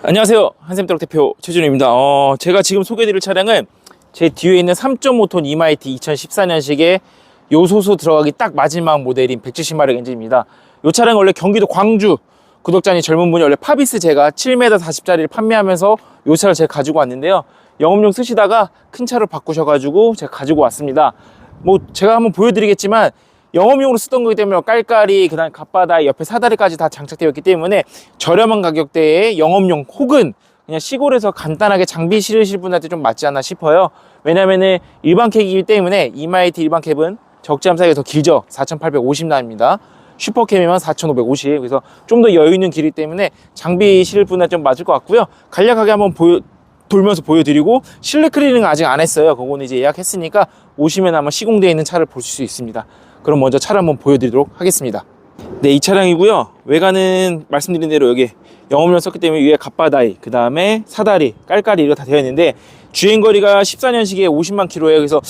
안녕하세요. 한샘트럭 대표 최준호입니다. 어, 제가 지금 소개해드릴 차량은 제 뒤에 있는 3.5톤 이마이티 2014년식의 요소수 들어가기 딱 마지막 모델인 170마력 엔진입니다. 이 차량 원래 경기도 광주 구독자님 젊은 분이 원래 파비스 제가 7m 40짜리를 판매하면서 이 차를 제가 가지고 왔는데요. 영업용 쓰시다가 큰 차를 바꾸셔가지고 제가 가지고 왔습니다. 뭐 제가 한번 보여드리겠지만 영업용으로 쓰던 거기 때문에 깔깔이 그다음 갓바다 옆에 사다리까지 다 장착되어 있기 때문에 저렴한 가격대에 영업용 혹은 그냥 시골에서 간단하게 장비 실으실 분한테 좀 맞지 않나 싶어요. 왜냐면은 일반 캡이기 때문에 이마이티 일반 캡은 적재함 사이가 더 길죠. 4,850나입니다. 슈퍼캠이면 4,550. 그래서 좀 더 여유 있는 길이기 때문에 장비 실을 분한테 좀 맞을 것 같고요. 간략하게 한번 보여 돌면서 보여드리고 실내 클리닝 아직 안 했어요. 그거는 이제 예약했으니까 오시면 아마 시공되어 있는 차를 보실 수 있습니다. 그럼 먼저 차를 한번 보여드리도록 하겠습니다. 네, 이 차량이고요. 외관은 말씀드린 대로 여기 영업용 썼기 때문에 위에 갓바다이, 그 다음에 사다리, 깔깔이 이거 다 되어 있는데 주행거리가 14년식에 50만 킬로예요. 그래서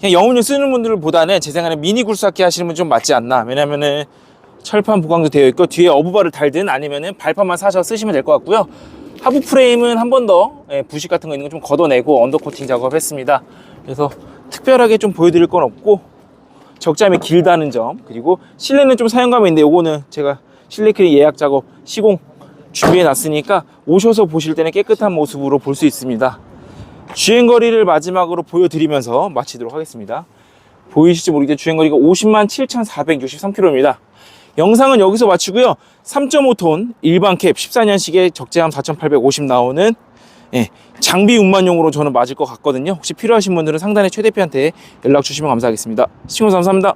그냥 영업용 쓰는 분들보다는 제 생각에 미니 굴삭기 하시는 분 좀 맞지 않나. 왜냐면은 철판 보강도 되어 있고 뒤에 어부바를 달든 아니면은 발판만 사셔 쓰시면 될 것 같고요. 하부 프레임은 한 번더 예, 부식 같은 거 있는 거 좀 걷어내고 언더코팅 작업했습니다. 그래서 특별하게 좀 보여드릴 건 없고 적재함이 길다는 점 그리고 실내는 좀 사용감이 있는데 요거는 제가 실내 클린 예약 작업 시공 준비해 놨으니까 오셔서 보실 때는 깨끗한 모습으로 볼 수 있습니다. 주행거리를 마지막으로 보여드리면서 마치도록 하겠습니다. 보이실지 모르겠는데 주행거리가 50만 7,463km입니다. 영상은 여기서 마치고요. 3.5톤 일반 캡 14년식의 적재함 4,850 나오는 예, 장비 운반용으로 저는 맞을 것 같거든요. 혹시 필요하신 분들은 상단의 최 대표한테 연락 주시면 감사하겠습니다. 시청해서 감사합니다.